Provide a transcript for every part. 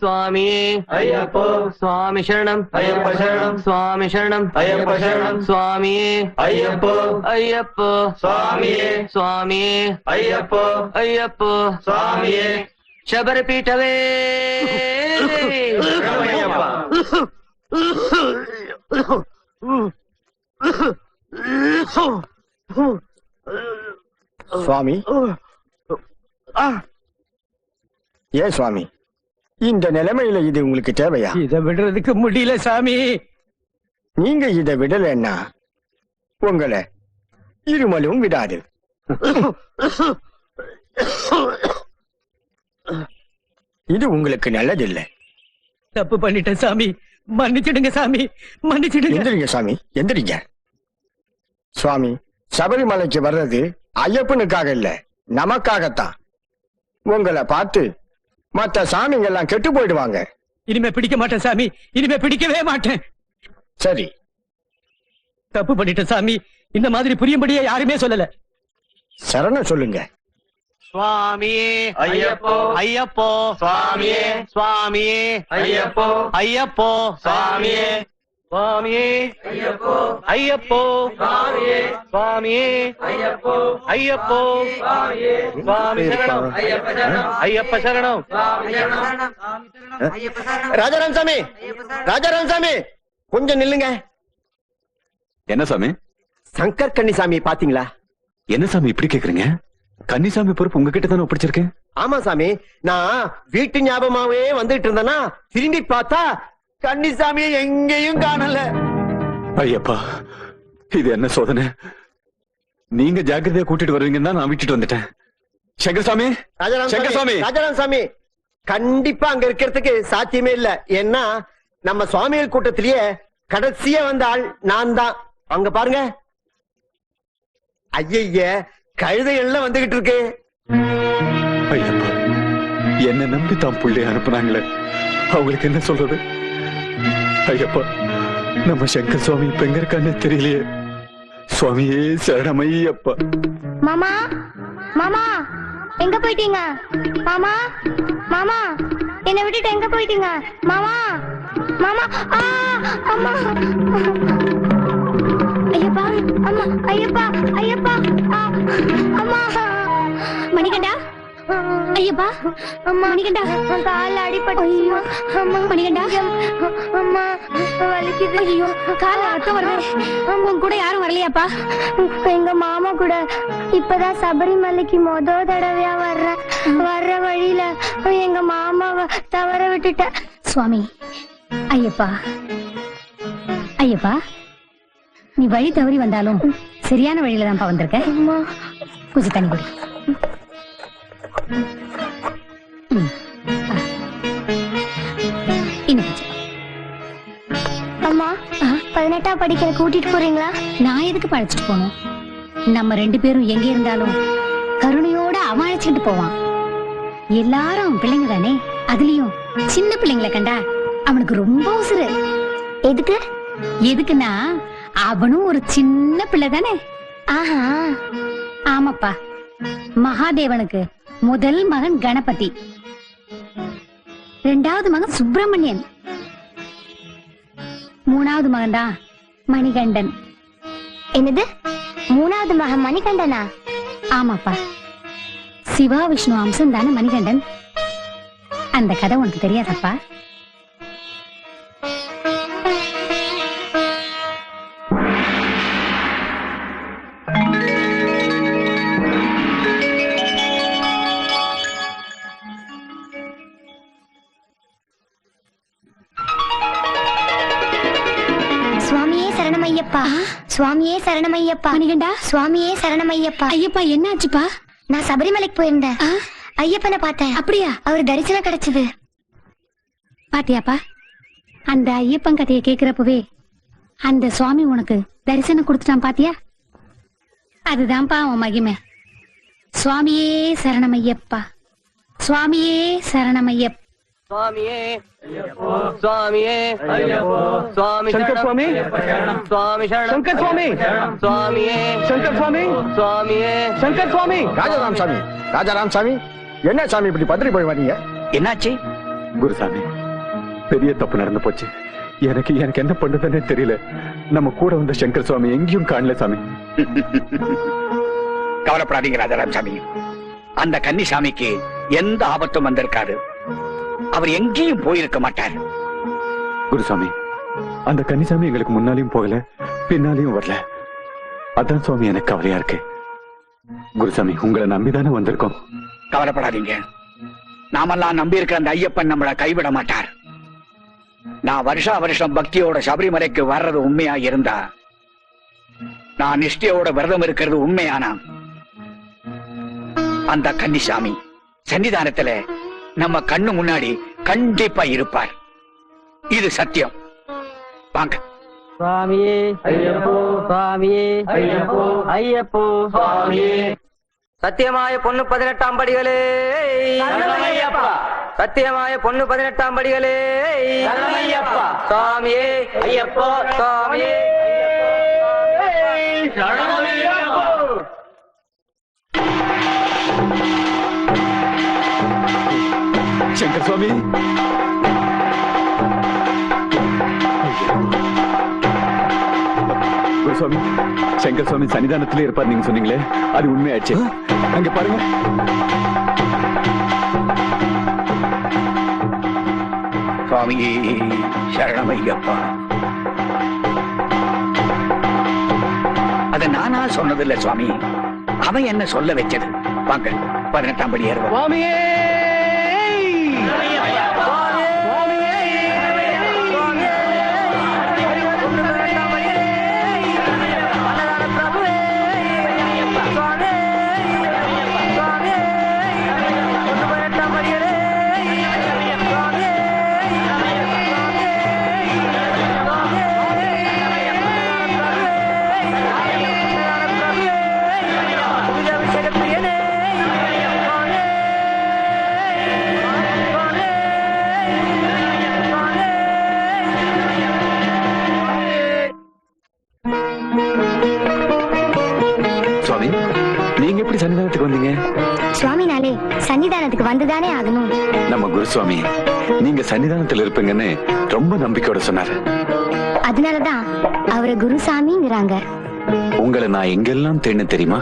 சுவாமியே ஐயப்போ. சுவாமி சரணம். ஐயப்ப சரணம். சுவாமி சரணம். ஐயப்ப சரணம். சுவாமியே ஐயப்போ. ஐயப்போ. சுவாமியே. சுவாமியே ஐயப்போ. ஐயப்போ. சுவாமியே. சபர பீட்டவே சுவாமி. ஏன் சுவாமி? இந்த நிலைமையில இது உங்களுக்கு தேவையா? இதை விடுறதுக்கு முடியல சாமி. நீங்க இதை விடலைன்னா உங்களை இருமலும் விடாது. இது உங்களுக்கு நல்லதில்லை. தப்பு பண்ணிட்டேன் சாமி. மன்னிச்சிடுங்க சாமி. மன்னிச்சிடுங்க. எந்திரிங்க சாமி. எந்திரிங்க. சுவாமி சபரிமலைக்கு வர்றது ஐயப்பனுக்காக இல்ல நமக்காகத்தான். உங்களை பார்த்து மத்த சாமிங்க எல்லாம் கெட்டு போயிடுவாங்க. இனிமே பிடிக்க மாட்டேன் சாமி. இனிமே பிடிக்கவே மாட்டேன். சரி. தப்பு பண்ணிட்டேன் சாமி. இந்த மாதிரி புரியும்படியா யாருமே சொல்லல. சரணம் சொல்லுங்க. சுவாமியே ஐயப்போ. ஐயப்போ. சுவாமியே. சுவாமியே ஐயப்போ. ஐயப்போ. சுவாமியே. சுவாமியே. ஐயப்போ. ஐயப்போ. சுவாமியே. சுவாமியே. ஐயப்போ. ஐயப்போ. சுவாமி சரணம். ஐயப்ப சரணம். ராஜாராம் சாமி ராஜாராம் சாமி கொஞ்சம் நில்லுங்க. என்ன சாமி? சங்கர் கன்னிசாமி பாத்தீங்களா? என்ன சாமி இப்படி கேக்குறீங்க? கன்னிசாமி பொறுப்பு உங்ககிட்ட தானே ஒப்பிடிச்சிருக்கேன் ஆமா சாமி. நான் வீட்டு ஞாபகமாவே வந்துட்டு இருந்தேனா திரும்பி பார்த்தா கன்னிசாமியை எங்கேயும் காணல. ஐயப்பா இது என்ன சோதனை? நீங்க ஜாக்கிரதையா கூட்டிட்டு வருவீங்கன்னு தான் நான் விட்டுட்டு வந்துட்டேன். சங்கர்சாமி ராஜாராம் சங்கர்சாமி. சாமி ராஜாராம் சாமி கண்டிப்பா அங்க இருக்கிறதுக்கு சாத்தியமே இல்ல. ஏன்னா நம்ம சுவாமிகள் கூட்டத்திலேயே கடைசியா வந்த ஆள் நான் தான். அங்க பாருங்க. ஐய கழுதைகள்லாம் வந்துகிட்டு இருக்கு. ஐயப்பா என்ன நம்பி தான் புள்ளி அனுப்புனாங்களே. அவங்களுக்கு என்ன சொல்றது? ஐயப்பா நம்ம சங்கர் சுவாமி இப்ப எங்க இருக்கான்னு தெரியலையே. சுவாமியே சரணமையப்பா மாமா மாமா எங்க போயிட்டீங்க? மாமா மாமா என்னை விட்டுட்டு எங்க போயிட்டீங்க? மாமா மாமா அம்மா. ஐயப்பா அம்மா ஐயப்பா ஐயப்பா அம்மா. மணிகண்டா ஐயப்பா அம்மா. மணிகண்டா. கால அடிபட்டு ஐயோ. அம்மா மணிகண்டா. அம்மா வலிக்குது. ஐயோ. கால ரத்தம் வருது. உன் கூட யாரும் வரலையாப்பா? எங்க மாமா கூட. இப்பதான் சபரிமலைக்கு மொத தடவையா வர்றேன் வர்ற வழியில எங்க மாமாவை தவற விட்டுட்டேன் சுவாமி ஐயப்பா. ஐயப்பா நீ வழி தவறி வந்தாலும் சரியான வழியில தான்ப்பா வந்திருக்க கொஞ்சம் தண்ணி குடி. பதினெட்டாம் படிக்கிற கூட்டிட்டு போறீங்களா? நான் எதுக்கு பழச்சிட்டு போகணும்? நம்ம ரெண்டு பேரும் எங்க இருந்தாலும் கருணையோட அவன் அழைச்சிட்டு போவான். எல்லாரும் அவன் பிள்ளைங்க தானே? அதுலயும் சின்ன பிள்ளைங்களை கண்டா அவனுக்கு ரொம்ப உசுரு எதுக்கு? எதுக்குன்னா அவனும் ஒரு சின்ன பிள்ளை தானே? ஆஹா. ஆமாப்பா. மகாதேவனுக்கு முதல் மகன் கணபதி. ரெண்டாவது மகன் சுப்பிரமணியன். மூணாவது மகன் தான் மணிகண்டன். என்னது? மூணாவது மகன் மணிகண்டனா? ஆமாப்பா. சிவா விஷ்ணு அம்சம் தானே மணிகண்டன்? அந்த கதை உனக்கு தெரியாதப்பா? சரணமையப்பா சுவாமியே சரணமையப்பா மணிகண்டா? சுவாமியே சரணமையப்பா ஐயப்பா. என்ன ஆச்சுப்பா? நான் சபரிமலைக்கு போயிருந்தேன். ஐயப்பனை பார்த்தேன். அப்படியா? அவர் தரிசனம் கிடைச்சது. பாத்தியாப்பா அந்த ஐயப்பன் கதையை கேக்குறப்பவே அந்த சுவாமி உனக்கு தரிசனம் கொடுத்துட்டான் பாத்தியா? அதுதான்ப்பா உன் மகிமை. சுவாமியே சரணமையப்பா சுவாமியே சரணமையப்பா சுவாமியே. சுவாமியே. சுவாமி சங்கர். சுவாமி. சுவாமி சரணம். சங்கர் சுவாமி. சுவாமியே. சங்கர் சுவாமி. சுவாமியே. சங்கர் சுவாமி. ராஜாராம் சாமி. ராஜாராம் சாமி. என்ன சாமி இப்படி பத்திரி போய் வரீங்க? என்னாச்சு? குருசாமி பெரிய தப்பு நடந்து போச்சு. எனக்கு எனக்கு என்ன பண்றதுன்னே தெரியல. நம்ம கூட வந்த சங்கர் சுவாமி எங்கேயும் காணல சாமி. கவலைப்படாதீங்க ராஜாராம் சாமி. அந்த கன்னிசாமிக்கு எந்த ஆபத்தும் வந்திருக்காது. அவர் எங்கேயும் போயிருக்க மாட்டார். குருசாமி அந்த கன்னிசாமி எங்களுக்கு முன்னாலையும் போகல பின்னாலையும் வரல. அதான் சுவாமி எனக்கு கவலையா இருக்கு. குருசாமி உங்களை நம்பிதானே வந்திருக்கோம். கவலைப்படாதீங்க. நாமெல்லாம் நம்பி இருக்கிற அந்த ஐயப்பன் நம்மளை கைவிட மாட்டார். நான் வருஷா வருஷம் பக்தியோட சபரிமலைக்கு வர்றது உண்மையா இருந்தா நான் நிஷ்டையோட விரதம் இருக்கிறது உண்மையானா? அந்த கன்னிசாமி சன்னிதானத்துல நம்ம கண்ணு முன்னாடி கண்டிப்பா இருப்பார். இது சத்தியம். வாங்க. சுவாமியே ஐயப்போ சுவாமியே ஐயப்போ ஐயப்போ சுவாமியே. சத்தியமாய பொண்ணு பதினெட்டாம் படிகளே. சத்தியமாய பொண்ணு பதினெட்டாம் படிகளே. சுவாமியே ஐயப்போ சுவாமியே. சங்கர் சுவாமி குருசுவாமி சங்கர் சுவாமி சன்னிதானத்திலே இருப்பார் நீங்க சொன்னீங்களே. அது உண்மையாச்சு. அங்க பாருங்க. சுவாமியே சரணமையப்பா. அத நானா சொன்னதில்ல சுவாமி. அவன் என்ன சொல்ல வச்சது? வாங்க பதினெட்டாம் படி ஏறுவோம். சுவாமியே! Yeah. நீங்க எப்படி சன்னிதானத்துக்கு வந்தீங்க? சுவாமினாலே சன்னிதானத்துக்கு வந்துதானே ஆகணும். நம்ம குருசுவாமி நீங்க சன்னிதானத்துல இருப்பீங்கன்னு ரொம்ப நம்பிக்கையோட சொன்னாரு. அதனாலதான் அவரை குருசாமிங்கிறாங்க. உங்களை நான் எங்கெல்லாம் தேடின தெரியுமா?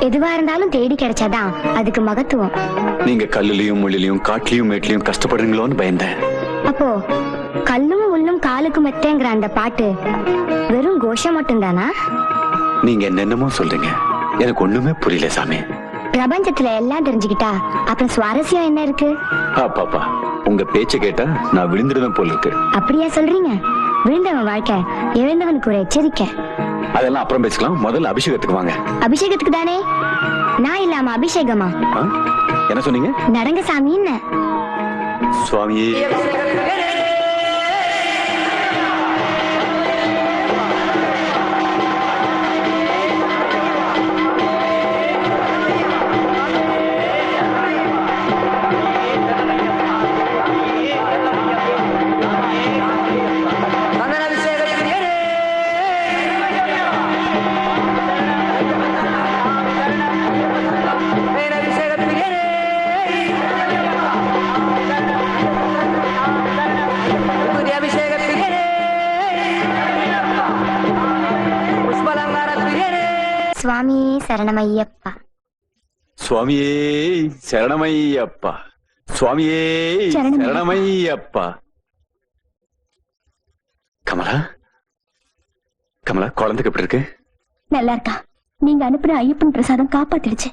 எதுவா இருந்தாலும் தேடி கிடைச்சாதான் அதுக்கு மகத்துவம். நீங்க கல்லுலயும் முள்ளிலையும் காட்டுலயும் மேட்லயும் கஷ்டப்படுறீங்களோன்னு பயந்தேன். அப்போ கல்லும் முள்ளும் காலுக்கு மெத்தேங்கிற அந்த பாட்டு வெறும் கோஷம் மட்டும்தானா? நீங்க என்னென்னமோ சொல்றீங்க. எனக்கு ஒண்ணுமே புரியல சாமி. பிரபஞ்சத்துல எல்லாம் தெரிஞ்சுக்கிட்டா அப்புறம் சுவாரஸ்யம் என்ன இருக்கு? பாப்பா உங்க பேச்ச கேட்டா நான் விழுந்துடுவேன் போல இருக்கு. அப்படியா சொல்றீங்க? விழுந்தவன் வாழ்க்கை எழுந்தவனுக்கு ஒரு எச்சரிக்கை. அதெல்லாம் அப்புறம் பேசிக்கலாம். முதல்ல அபிஷேகத்துக்கு வாங்க. அபிஷேகத்துக்கு தானே? நான் இல்லாம அபிஷேகமா? என்ன சொன்னீங்க? நடங்க சாமின்னு சுவாமியே சுவாமி. சரணமையப்பா. சுவாமியே சரணமையப்பா. சுவாமியே சரணமையப்பா. கமலா கமலா குழந்தைக்கு எப்படி இருக்கு? நல்லா இருக்கா நீங்க அனுப்புன ஐயப்பன் பிரசாதம் காப்பாத்திடுச்சு.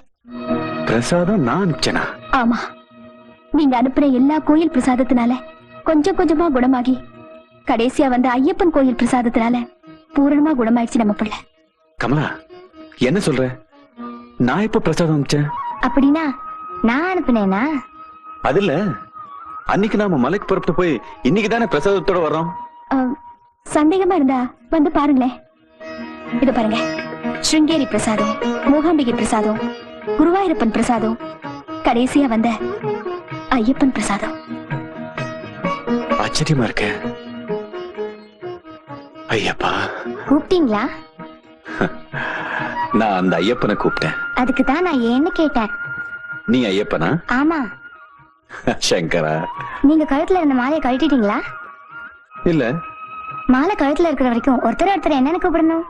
பிரசாதம் நான் அனுப்பிச்சேனா? ஆமா. நீங்க அனுப்புன எல்லா கோயில் பிரசாதத்தினால கொஞ்சம் கொஞ்சமா குணமாகி கடைசியா வந்த ஐயப்பன் கோயில் பிரசாதத்தினால பூரணமா குணமாயிடுச்சு நம்ம பிள்ளை. கமலா என்ன சொல்ற? நான் எப்ப பிரசாதம் அனுப்பிச்சேன் அப்படின்னா நான் அனுப்புனேனா? அது இல்ல அன்னைக்கு நாம மலைக்கு புறப்பட்டு போய் இன்னைக்கு தானே பிரசாதத்தோட வர்றோம்? சந்தேகமா இருந்தா வந்து பாருங்களேன். இது பாருங்க. ஸ்ருங்கேரி பிரசாதம் மூகாம்பிகை பிரசாதம் குருவாயூரப்பன் பிரசாதம் கடைசியா வந்த ஐயப்பன் பிரசாதம் ஆச்சரியமா இருக்க ஐயப்பா கூப்பிட்டீங்களா? நான் அந்த ஐயப்பனை கூப்பிட்டேன். அதுக்கு தான் நான் ஏன்னு கேட்டேன். நீ ஐயப்பனா? ஆமா. சங்கரா. நீங்க கழுத்துல இருந்த மாலையை கழட்டிட்டீங்களா? இல்ல. மாலை கழுத்துல இருக்கிற வரைக்கும் ஒருத்தர் ஒருத்தர் என்னன்னு கூப்பிடணும்.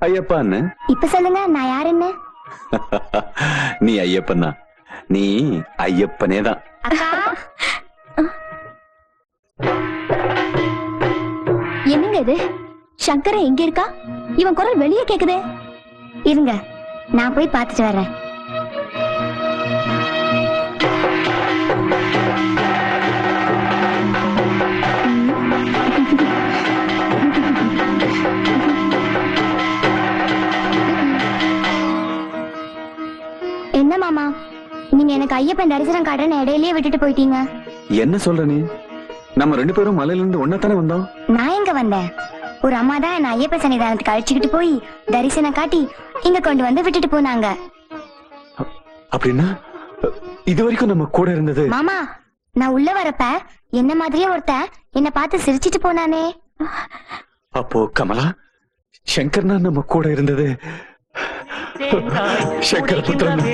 ஐயப்பான்னு? இப்ப சொல்லுங்க நான் யாருன்னு? நீ ஐயப்பன்? தான் நீ ஐயப்பனே தான். அக்கா. என்னங்க இது? சங்கரன் எங்க இருக்கா? இவன் குரல் வெளியே கேக்குதே. இருங்க நான் போய் பார்த்துட்டு வர்றேன். என்ன மாமா நீங்க எனக்கு ஐயப்பன் தரிசனம் காட்டுறேன்னு இடையிலேயே விட்டுட்டு போயிட்டீங்க? என்ன சொல்ற நீ? நம்ம ரெண்டு பேரும் மலையில இருந்து ஒன்னதானே வந்தோம்? நான் எங்க வந்தேன்? ஒரு அம்மா தான் என்ன ஐயப்ப சன்னிதானத்துக்கு அழைச்சிக்கிட்டு போய் தரிசனம் காட்டி இங்க கொண்டு வந்து விட்டுட்டு போனாங்க. அப்படின்னா இது வரைக்கும் நம்ம கூட இருந்தது. மாமா நான் உள்ள வரப்ப என்ன மாதிரியே ஒருத்தன் என்ன பார்த்து சிரிச்சிட்டு போனானே. அப்போ கமலா சங்கர்னா நம்ம கூட இருந்தது. சங்கர புத்திரன்